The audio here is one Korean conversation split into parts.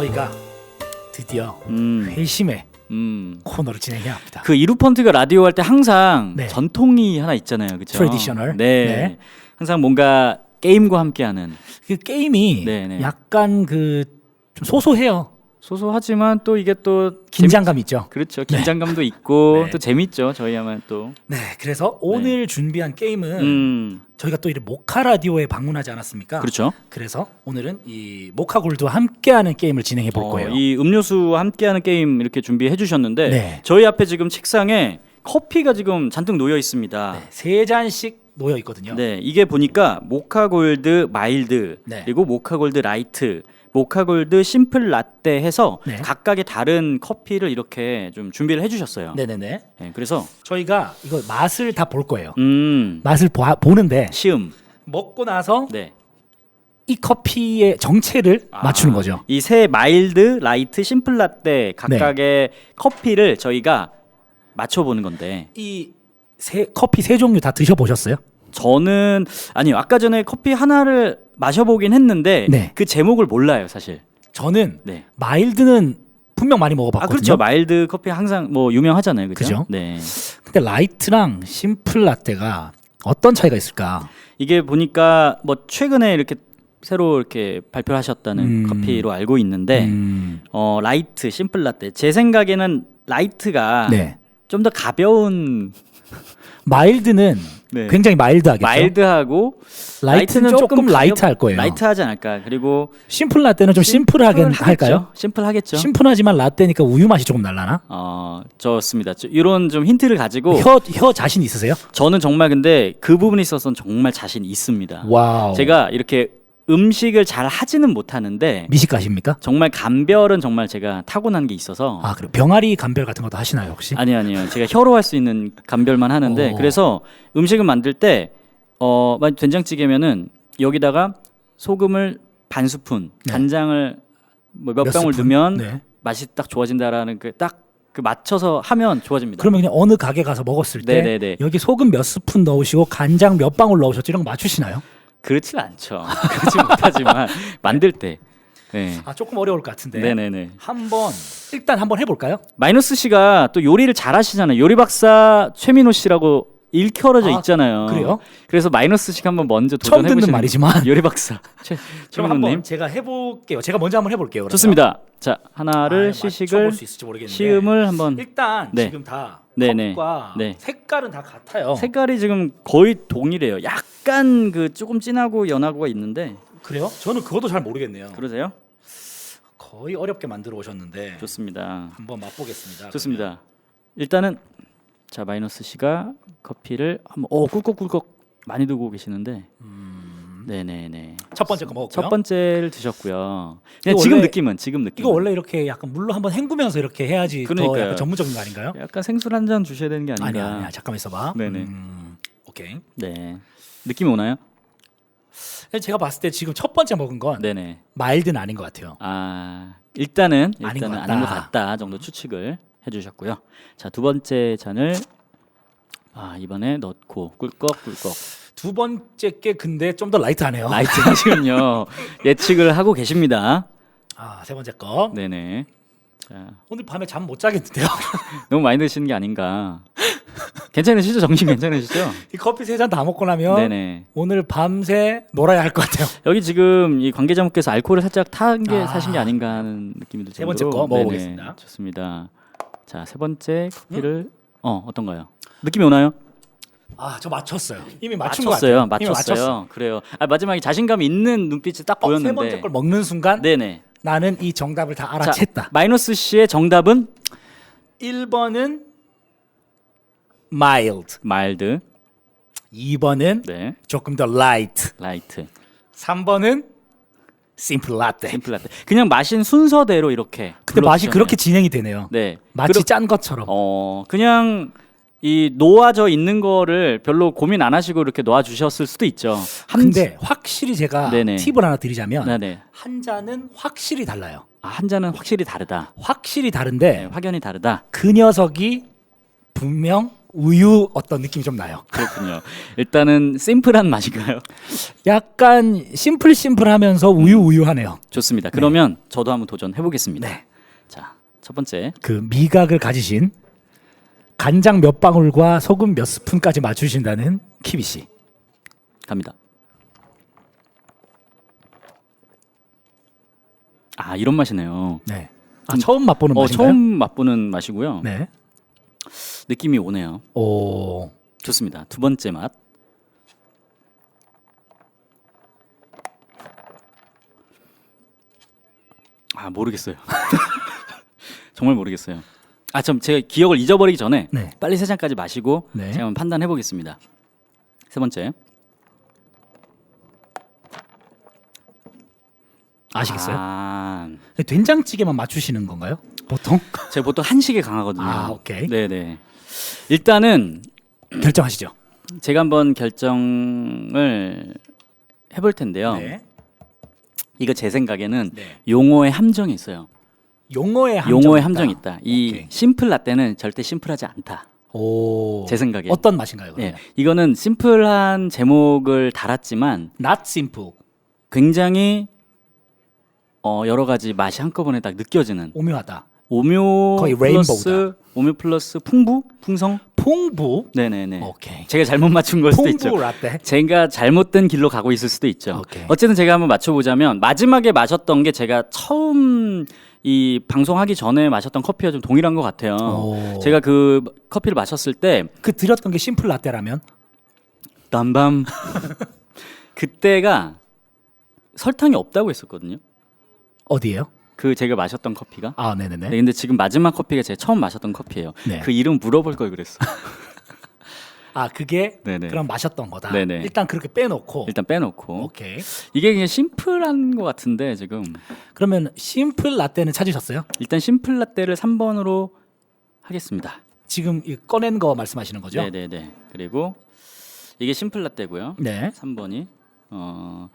저희가 드디어 음, 회심의 음. 코너를 진행해야 합니다. 그 이루펀트가 라디오 할 때 항상 네. 전통이 하나 있잖아요, 그렇죠? Traditional. 네. 네. 항상 뭔가 게임과 함께하는 그 게임이 네, 네. 약간 그 좀 소소해요. 소소하지만 또 이게 또 긴장감 있죠. 그렇죠. 긴장감도 있고 네. 또 재밌죠. 저희 하면 또. 네, 그래서 오늘 준비한 게임은 음. 저희가 또 이렇게 모카 라디오에 방문하지 않았습니까? 그렇죠. 그래서 오늘은 이 모카 골드와 함께하는 게임을 진행해 볼 어, 거예요. 이 음료수와 함께하는 게임 이렇게 준비해 주셨는데 네. 저희 앞에 지금 책상에 커피가 지금 잔뜩 놓여 있습니다. 네, 세 잔씩 놓여 있거든요. 네, 이게 보니까 모카 골드 마일드 네. 그리고 모카 골드 라이트, 모카 골드 심플 라떼 해서 네. 각각의 다른 커피를 이렇게 좀 준비를 해주셨어요. 네. 네네 네. 그래서 저희가 이거 맛을 다 볼 거예요. 음 맛을 보, 보는데 시음. 먹고 나서 네. 이 커피의 정체를 맞추는 거죠. 아, 이세 마일드, 라이트, 심플 라떼 각각의 네. 커피를 저희가 맞춰보는 건데 이 세, 커피 세 종류 다 드셔보셨어요? 저는 아니요 아까 전에 커피 하나를 마셔보긴 했는데 네. 그 제목을 몰라요 사실. 저는 네. 마일드는 분명 많이 아 먹어봤거든요. 그렇죠 마일드 커피 항상 뭐 유명하잖아요 그죠? 그죠? 네. 근데 라이트랑 심플 라떼가 어떤 차이가 있을까? 이게 보니까 뭐 최근에 이렇게 새로 이렇게 발표하셨다는 음. 커피로 알고 있는데 음, 어 라이트 심플 라떼 제 생각에는 라이트가 네. 좀 더 가벼운 마일드는 네. 굉장히 마일드하겠죠. 마일드하고 라이트는 조금 라이트할 거예요. 라이트하지 않을까 그리고 심플 라떼는 좀 심플하게 심플하겠죠. 할까요? 심플하겠죠. 심플하지만 라떼니까 우유 맛이 조금 날라나? 어 좋습니다. 저- 이런 좀 힌트를 가지고 혀, 혀 자신 있으세요? 저는 정말 근데 그 부분에 있어서는 정말 자신 있습니다. 와우. 제가 이렇게 음식을 잘 하지는 못하는데 미식가십니까? 정말 감별은 정말 제가 타고난 게 있어서 아, 그래. 병아리 감별 같은 것도 하시나요, 혹시? 아니 아니요 제가 혀로 할 수 있는 감별만 하는데 오. 그래서 음식을 만들 때어 된장찌개면은 여기다가 소금을 반 스푼 네. 간장을 뭐 몇 몇 방울 스푼? 넣으면 네. 맛이 딱 좋아진다라는 그 딱 그 맞춰서 하면 좋아집니다. 그러면 그냥 어느 가게 가서 먹었을 때 네네네. 여기 소금 몇 스푼 넣으시고 간장 몇 방울 넣으셨지 이런 거 맞추시나요? 그렇진 않죠. 그렇지 못하지만 만들 때. 네. 아, 조금 어려울 것 같은데. 네네네. 한번 일단 한번 해볼까요? 마이너스 씨가 또 요리를 잘하시잖아요. 요리 박사 최민호 씨라고 일컬어져 아, 있잖아요. 그래요? 그래서 마이너스 씨가 한번 먼저 처음 도전해 듣는 보시는 말이지만. 요리 박사 최 그럼 최민호 님 한번 제가 해볼게요. 제가 먼저 한번 해볼게요. 그러면. 좋습니다. 자 하나를 아, 시식을 맞춰볼 수 있을지 모르겠는데. 시음을 한번 일단 네. 지금 다 네네. 컵과 네. 색깔은 다 같아요. 색깔이 지금 거의 동일해요. 약 간 그 조금 진하고 연하고가 있는데 그래요? 저는 그것도 잘 모르겠네요. 그러세요? 거의 어렵게 만들어 오셨는데 좋습니다. 한번 맛보겠습니다. 좋습니다. 일단은 자 마이너스 씨가 커피를 한번 오 꿀꺽꿀꺽 많이 두고 계시는데 네네네 첫 번째 거 먹었고요. 첫 번째를 드셨고요. 이거 그냥 지금 원래- 느낌은 지금 느낌. 이거 원래 이렇게 약간 물로 한번 헹구면서 이렇게 해야지 더 그러니까요. 약간 전문적인 거 아닌가요? 약간 생술 한 잔 주셔야 되는 게 아닌가. 아니야, 아니야. 잠깐만 있어봐. 네네. 음, 오케이. 네 느낌이 오나요? 제가 봤을 때 지금 첫 번째 먹은 건 네네. 마일드는 아닌 것 같아요. 아 일단은 아닌 일단은 것 아닌 것 같다. 같다 정도 추측을 해주셨고요. 자 두 번째 잔을 아 이번에 넣고 꿀꺽꿀꺽 두 번째 게 근데 좀 더 라이트하네요. 라이트 하시군요. 예측을 하고 계십니다. 아, 세 번째 거. 네네. 자, 오늘 밤에 잠 못 자겠는데요. 너무 많이 드시는 게 아닌가. 괜찮으시죠? 정신 괜찮으시죠? 이 커피 세 잔 다 먹고 나면 네네. 오늘 밤새 놀아야 할 것 같아요. 여기 지금 이 관계자분께서 알코올을 살짝 탄 게 아. 사신 게 아닌가 하는 느낌이 들세 정도로. 번째 거 네네. 먹어보겠습니다. 좋습니다. 자, 세 번째 커피를 어 어떤가요? 느낌이 오나요? 아, 저 맞췄어요. 이미 맞춘 것 같아요. 맞췄어요. 이미 맞췄어요. 맞췄어. 그래요. 아, 마지막에 자신감 있는 눈빛이 딱 어, 보였는데. 세 번째 걸 먹는 순간 네네. 나는 이 정답을 다 자, 알아챘다. 마이너스 씨의 정답은 1번은 mild, 마일드. 2번은 네. 조금 더 light, 라이트. 3번은 simple latte. 심플 라떼. 그냥 마신 순서대로 이렇게. 근데 맛이 불러주잖아요. 그렇게 진행이 되네요. 네. 마치 그러- 짠 것처럼. 어 그냥 이 놓아져 있는 거를 별로 고민 안 하시고 이렇게 놓아 주셨을 수도 있죠. 한 근데 확실히 제가 네네. 팁을 하나 드리자면 네네. 한 잔은 확실히 달라요. 아, 한 잔은 확실히 다르다. 확실히 네, 다른데 확연히 다르다. 그 녀석이 분명 우유 어떤 느낌이 좀 나요. 그렇군요. 일단은 심플한 맛인가요? 약간 심플 심플하면서 우유 우유하네요. 좋습니다. 그러면 저도 한번 도전해 보겠습니다. 네. 자, 첫 번째. 그 미각을 가지신 간장 몇 방울과 소금 몇 스푼까지 맞추신다는 키비 씨. 갑니다. 아, 이런 맛이네요. 네. 아, 처음 맛보는 어, 맛인가요? 처음 맛보는 맛이고요. 네. 느낌이 오네요. 오. 좋습니다. 두 번째 맛. 아 모르겠어요. 정말 모르겠어요. 아, 참 제가 기억을 잊어버리기 전에 네. 빨리 세 잔까지 마시고 네. 제가 한번 판단해 보겠습니다. 세 번째. 아시겠어요? 아, 된장찌개만 맞추시는 건가요? 보통? 제가 보통 한식에 강하거든요. 아, 오케이. 네네. 일단은 결정하시죠. 제가 한번 결정을 해볼 텐데요. 네. 이거 제 생각에는 네. 용어의 함정이 있어요. 용어의 함정. 용어의 함정이 있다. 이 오케이. 심플 라떼는 절대 심플하지 않다. 오. 제 생각에. 어떤 맛인가요, 네, 그러면? 이거는 심플한 제목을 달았지만 Not simple. 굉장히 어, 여러 가지 맛이 한꺼번에 딱 느껴지는 오묘하다. 오묘 거의 레인보우다. 오묘 플러스 풍부 풍성. 풍부. 네네네. 오케이. 제가 잘못 맞춘 걸 수도 있죠. 풍부 라떼. 제가 잘못된 길로 가고 있을 수도 있죠. 오케이. 어쨌든 제가 한번 맞춰보자면 마지막에 마셨던 게 제가 처음 이 방송하기 전에 마셨던 커피와 좀 동일한 것 같아요. 오. 제가 그 커피를 마셨을 때 그 드렸던 게 심플 라떼라면 땀밤 그때가 설탕이 없다고 했었거든요. 어디예요? 그 제가 마셨던 커피가. 아, 네네네. 네, 근데 지금 마지막 커피가 제가 처음 마셨던 커피예요. 네. 그 이름 물어볼 걸 그랬어. 아, 그게 네네. 그럼 마셨던 거다. 네네. 일단 그렇게 빼놓고. 일단 빼놓고 오케이. 이게 그냥 심플한 것 같은데 지금 그러면 심플 라떼는 찾으셨어요? 일단 심플 라떼를 3번으로 하겠습니다. 지금 이 꺼낸 거 말씀하시는 거죠? 네네네. 그리고 이게 심플 라떼고요. 네. 3번이 어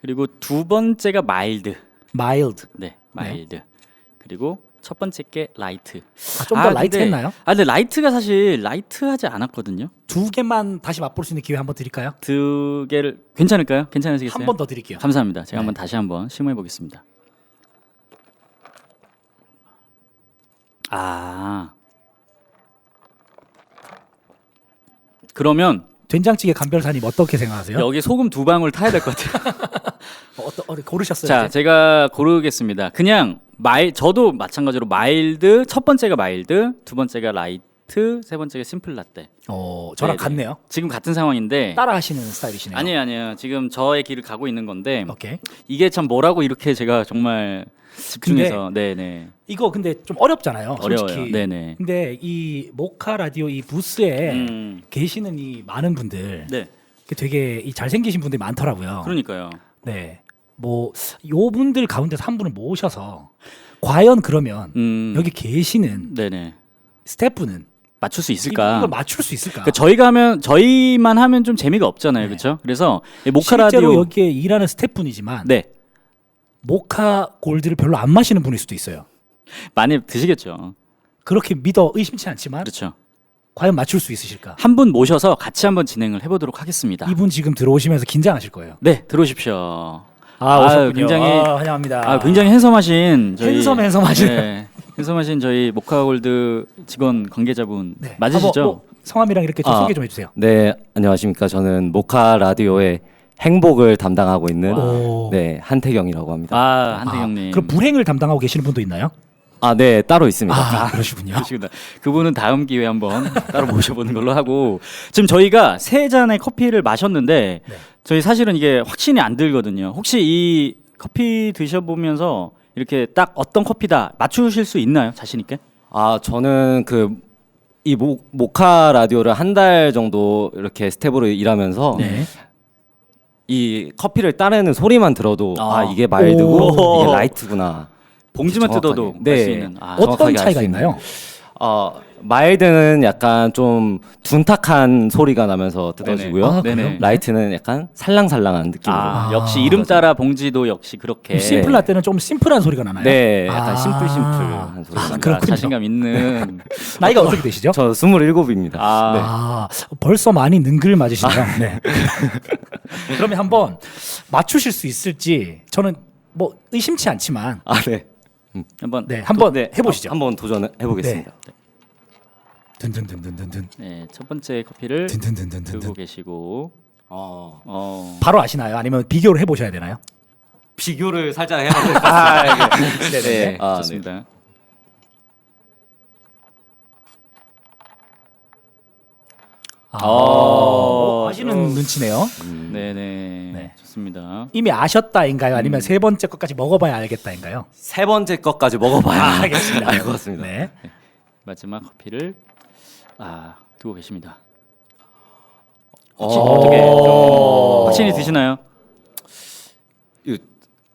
그리고 두 번째가 마일드. 마일드. 네, 마일드. 그리고 첫 번째 게 라이트. 아, 좀 더 아, 라이트 근데- 했나요? 아, 근데 라이트가 사실 라이트하지 않았거든요. 두 개만 다시 맛볼 수 있는 기회 한번 드릴까요? 두 개를 괜찮을까요? 괜찮으시겠어요? 한 번 더 드릴게요. 감사합니다. 제가 네. 한번 다시 한번 심호해 보겠습니다. 아. 그러면 된장찌개 감별사님 어떻게 생각하세요? 여기 소금 두 방울 타야 될 것 같아요. 어, 어떠, 어디 고르셨어요? 자, 이제? 제가 고르겠습니다. 그냥 마일 저도 마찬가지로 마일드 첫 번째가 마일드, 두 번째가 라이트, 세 번째가 심플 라떼. 어, 저랑 네네. 같네요. 지금 같은 상황인데 따라하시는 스타일이시네요. 아니에요, 아니에요. 지금 저의 길을 가고 있는 건데 오케이. 이게 참 뭐라고 이렇게 제가 정말 집중해서 네네 이거 근데 좀 어렵잖아요. 어려워요. 솔직히. 네네. 근데 이 모카 라디오 이 부스에 음, 계시는 이 많은 분들 네, 되게 이 잘생기신 분들이 많더라고요. 그러니까요. 네. 뭐 요 분들 가운데서 한 분을 모셔서 과연 그러면 음, 여기 계시는 네네 스태프는 맞출 수 이- 있을까? 이걸 맞출 수 있을까? 그러니까 저희가 하면 저희만 하면 좀 재미가 없잖아요, 네. 그렇죠? 그래서 이 모카 실제로 라디오 여기에 일하는 스태프분이지만 네 모카 골드를 별로 안 마시는 분일 수도 있어요. 많이 드시겠죠. 그렇게 믿어 의심치 않지만 그렇죠. 과연 맞출 수 있으실까? 한 분 모셔서 같이 한번 진행을 해보도록 하겠습니다. 이분 지금 들어오시면서 긴장하실 거예요. 네, 들어오십시오. 아, 오셨군요. 굉장히- 아, 환영합니다. 아, 굉장히 핸섬하신 저희 핸섬 핸섬하신. 네, 핸섬하신 저희 모카골드 직원 관계자분 네. 맞으시죠? 한번, 어, 성함이랑 이렇게 좀 아. 소개 좀 해주세요. 네, 안녕하십니까. 저는 모카 라디오의 행복을 담당하고 있는 오. 네, 한태경이라고 합니다. 아, 한태경님. 그럼 불행을 담당하고 계시는 분도 있나요? 아, 네, 따로 있습니다. 아, 그러시군요. 그러시구나. 그분은 다음 기회에 한번 따로 모셔보는 걸로 하고 지금 저희가 세 잔의 커피를 마셨는데 네. 저희 사실은 이게 확신이 안 들거든요. 혹시 이 커피 드셔보면서 이렇게 딱 어떤 커피다 맞추실 수 있나요? 자신 있게? 아, 저는 그 이 모카 라디오를 한 달 정도 이렇게 스텝으로 일하면서 네. 이 커피를 따르는 소리만 들어도 아, 아. 이게 마일드고 오. 이게 라이트구나. 봉지만. 뜯어도 네. 알수 있는. 아, 어떤 정확하게 알수 차이가 있는. 있나요? 어 마일드는 약간 좀 둔탁한 소리가 나면서 뜯어지고요. 네네. 아? 네네. 라이트는 약간 살랑살랑한 느낌으로. 아, 아, 역시 이름 따라 봉지도 역시 그렇게 심플 라떼는 좀 심플한 소리가 나나요? 네, 약간 아. 심플심플한 소리가 아, 납니다. 그렇군요. 자신감 있는 나이가 어떻게 되시죠? 저 27입니다. 아, 아, 벌써 많이 능글 맞으시네요. 네. 그러면 한번 맞추실 수 있을지 저는 뭐 의심치 않지만 아, 네. 한번 네, 한번 네, 해보시죠. 한번 도전해 보겠습니다. 든든든든든든 네, 첫 번째 커피를 들고 든든든든든 계시고 어, 어, 바로 아시나요? 아니면 비교를 해보셔야 되나요? 비교를 살짝 해봐야 될것 같아요. 네, 아, 좋습니다. 아, 어, 어, 눈치네요. 네, 네, 네. 좋습니다. 이미 아셨다인가요? 아니면 세 번째 것까지 먹어봐야 알겠다인가요? 세 번째 것까지 먹어봐야 아, 알겠습니다. 알것 같습니다. 네. 마지막 커피를 아 두고 계십니다. 어, 어떻게 좀 확신이 드시나요? 이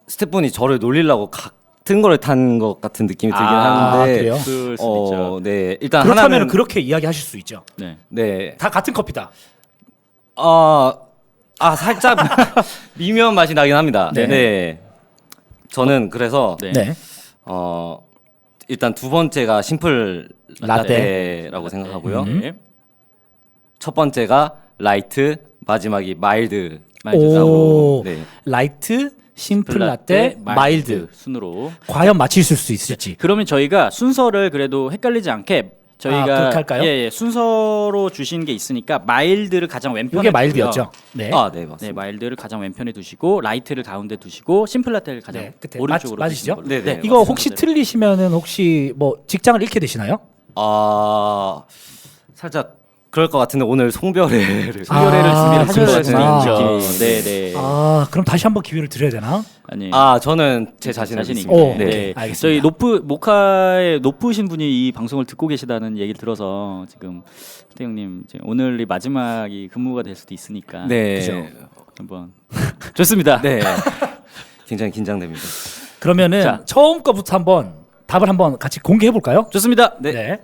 스태프분이 저를 놀리려고 같은 거를 탄 것 같은 느낌이 들긴 아, 하는데 그래요? 그럴 수 어, 있죠. 네, 일단 그렇다면 하나는 그렇게 이야기하실 수 있죠. 네. 네, 다 같은 커피다. 아, 아 살짝 미묘한 맛이 나긴 합니다. 네. 네. 저는 그래서 네. 네. 어 일단 두 번째가 심플 라떼라고 생각하고요. 네. 첫 번째가 라이트, 마지막이 마일드. 오, 네. 라이트, 심플 라떼, 마일드. 순으로. 과연 맞히실 수 있을지. 그러면 저희가 순서를 그래도 헷갈리지 않게 저희가 아, 그렇게 할까요? 예, 예, 순서로 주신 게 있으니까 마일드를 가장 왼편에 이게 마일드였죠. 두고요. 네. 아, 네, 네, 맞습니다. 마일드를 가장 왼편에 두시고 라이트를 가운데 두시고 심플 라떼를 가장 네, 끝에 오른쪽으로 맞- 맞으시죠? 걸로. 네, 네. 이거 맞습니다. 혹시 틀리시면은 혹시 뭐 직장을 잃게 되시나요? 아, 살짝 그럴 것 같은데 오늘 송별회를 송별회를 아, 준비를 하셔야 될 수도 그러시구나. 있죠. 네, 네. 아, 그럼 다시 한번 기회를 드려야 되나? 아니. 아, 저는 제 자신을 자신이 믿습니다. 오. 네. 네. 알겠습니다. 저희 노프 모카의 높으신 분이 이 방송을 듣고 계시다는 얘기를 들어서 지금 태영님 이제 오늘이 마지막이 근무가 될 수도 있으니까 네. 그죠. 한번 좋습니다. 네. 굉장히 긴장됩니다. 그러면은 자. 처음 거부터 한번 답을 한번 같이 공개해 볼까요? 좋습니다. 네.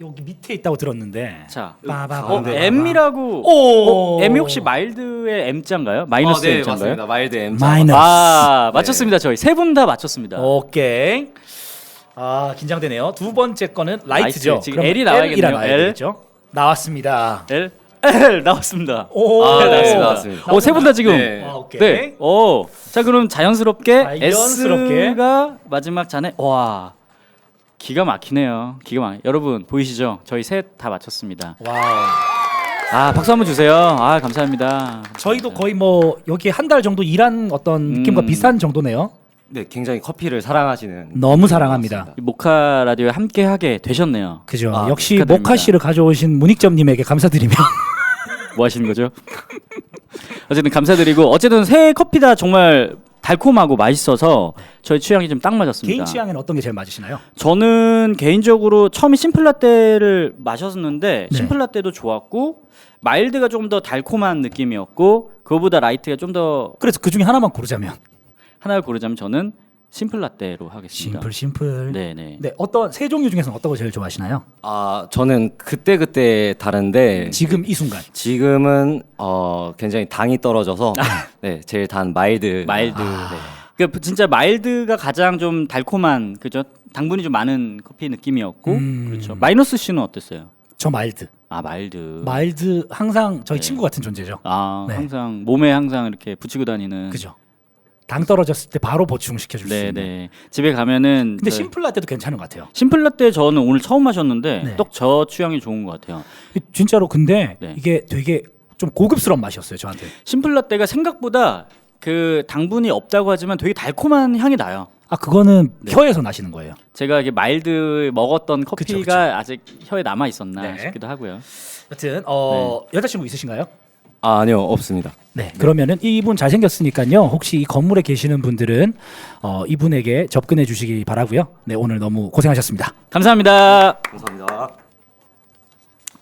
여기 밑에 있다고 들었는데. 자, 빠바바바바. 어, M이라고 오. 어, M이 혹시 마일드의 M자인가요? 마이너스 어, 네, M자인가요? 맞습니다. 마일드 M. 마이너스. 아, 네. 맞췄습니다. 저희 세 분 다 맞췄습니다. 오케이. 아 긴장되네요. 두 번째 거는 라이트죠. 라이트. 지금 그럼 L이 나와야겠네요. L이라 나와야 L. 되겠죠? 나왔습니다. L L 나왔습니다. 오, 아, L 나왔습니다. 나왔습니다. 나왔습니다. 오, 세 분 다 지금 네. 아, 오케이. 네. 오. 자, 그럼 자연스럽게, 자연스럽게. S가 마지막 잔에 와. 기가 막히네요. 기가 막. 여러분 보이시죠? 저희 셋 다 맞췄습니다. 와우. 아, 박수 한번 주세요. 아, 감사합니다. 저희도 거의 뭐 여기 한 달 정도 일한 어떤 느낌과 음. 비슷한 정도네요. 네, 굉장히 커피를 사랑하시는 너무 사랑합니다. 이 모카 라디오에 함께 하게 되셨네요. 그죠. 아, 역시 축하드립니다. 모카 씨를 가져오신 문익점님에게 감사드리며 뭐 하시는 거죠? 어쨌든 감사드리고 어쨌든 새 커피 다 정말 달콤하고 맛있어서 저희 취향이 좀 딱 맞았습니다. 개인 취향에는 어떤 게 제일 맞으시나요? 저는 개인적으로 처음에 심플라떼를 마셨는데 네. 심플라떼도 좋았고 마일드가 좀더 달콤한 느낌이었고 그거보다 라이트가 좀 더 그래서 그 중에 하나만 고르자면 하나를 고르자면 저는 심플 라떼로 하겠습니다. 심플 심플. 네네. 네, 어떤 세 종류 중에서 어떤 거 제일 좋아하시나요? 아, 저는 그때 그때 다른데 지금 이 순간. 지금은 어 굉장히 당이 떨어져서 네, 제일 단 마일드. 마일드. 아. 네. 그 진짜 마일드가 가장 좀 달콤한 그죠? 당분이 좀 많은 커피 느낌이었고 음. 그렇죠. 마이너스 씨는 어땠어요? 저 마일드. 아 마일드. 마일드 항상 저희 네. 친구 같은 존재죠. 아 네. 항상 몸에 항상 이렇게 붙이고 다니는. 그죠. 당 떨어졌을 때 바로 보충시켜 줄수 있는. 네네. 집에 가면은. 근데 저- 심플 라떼도 괜찮은 것 같아요. 심플라떼 저는 오늘 처음 마셨는데 네. 딱 저 취향이 좋은 것 같아요. 진짜로 근데 네. 이게 되게 좀 고급스러운 맛이었어요 저한테. 심플라떼가 생각보다 그 당분이 없다고 하지만 되게 달콤한 향이 나요. 아 그거는 네. 혀에서 나시는 거예요. 제가 이게 마일드 먹었던 커피가 그쵸. 아직 혀에 남아 있었나 네. 싶기도 하고요. 여튼 어 여자친구 있으신가요? 아, 아니요, 없습니다. 네. 그러면은 이분 잘생겼으니까요. 혹시 이 건물에 계시는 분들은 어, 이분에게 접근해 주시기 바라고요. 네 오늘 너무 고생하셨습니다. 감사합니다. 감사합니다.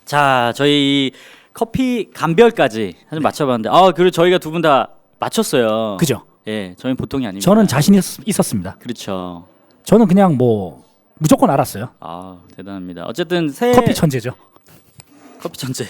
자, 저희 커피 감별까지 한번 맞춰봤는데, 아 그리고 저희가 두 분 다 맞췄어요. 그죠? 예, 저희는 보통이 아닙니다. 저는 자신 있, 있었습니다. 그렇죠. 저는 그냥 뭐 무조건 알았어요. 아 대단합니다. 어쨌든 새 커피 천재죠. 커피 천재.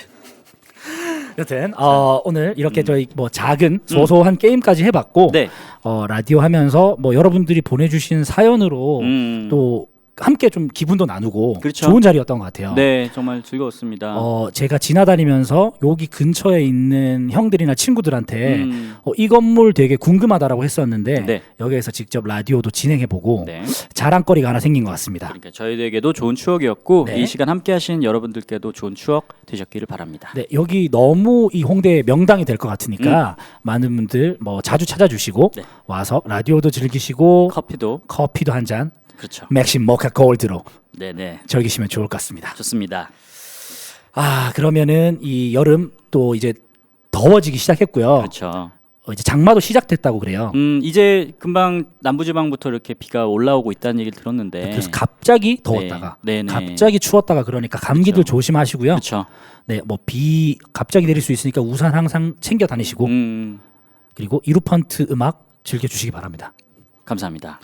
여튼 어, 오늘 이렇게 저희 뭐 작은 소소한 게임까지 해봤고 음. 네. 어, 라디오 하면서 뭐 여러분들이 보내주신 사연으로 음. 또 함께 좀 기분도 나누고 그렇죠. 좋은 자리였던 것 같아요. 네 정말 즐거웠습니다. 어, 제가 지나다니면서 여기 근처에 있는 형들이나 친구들한테 음. 어, 이 건물 되게 궁금하다라고 했었는데 네. 여기에서 직접 라디오도 진행해보고 네. 자랑거리가 하나 생긴 것 같습니다. 그러니까 저희에게도 좋은 추억이었고 네. 이 시간 함께 하신 여러분들께도 좋은 추억 되셨기를 바랍니다. 네, 여기 너무 이 홍대 명당이 될 것 같으니까 많은 분들 뭐 자주 찾아주시고 네. 와서 라디오도 즐기시고 커피도 커피도 한 잔 그렇죠. 맥심 모카 골드로 네네 즐기시면 좋을 것 같습니다. 좋습니다. 아 그러면은 이 여름 또 이제 더워지기 시작했고요. 그렇죠. 어, 이제 장마도 시작됐다고 그래요. 음 이제 금방 남부지방부터 이렇게 비가 올라오고 있다는 얘기를 들었는데 그래서 갑자기 더웠다가 네, 네. 갑자기 추웠다가 그러니까 감기들 조심하시고요. 그렇죠. 네, 뭐 비 갑자기 내릴 수 있으니까 우산 항상 챙겨 다니시고 음 그리고 이루펀트 음악 즐겨 주시기 바랍니다. 감사합니다.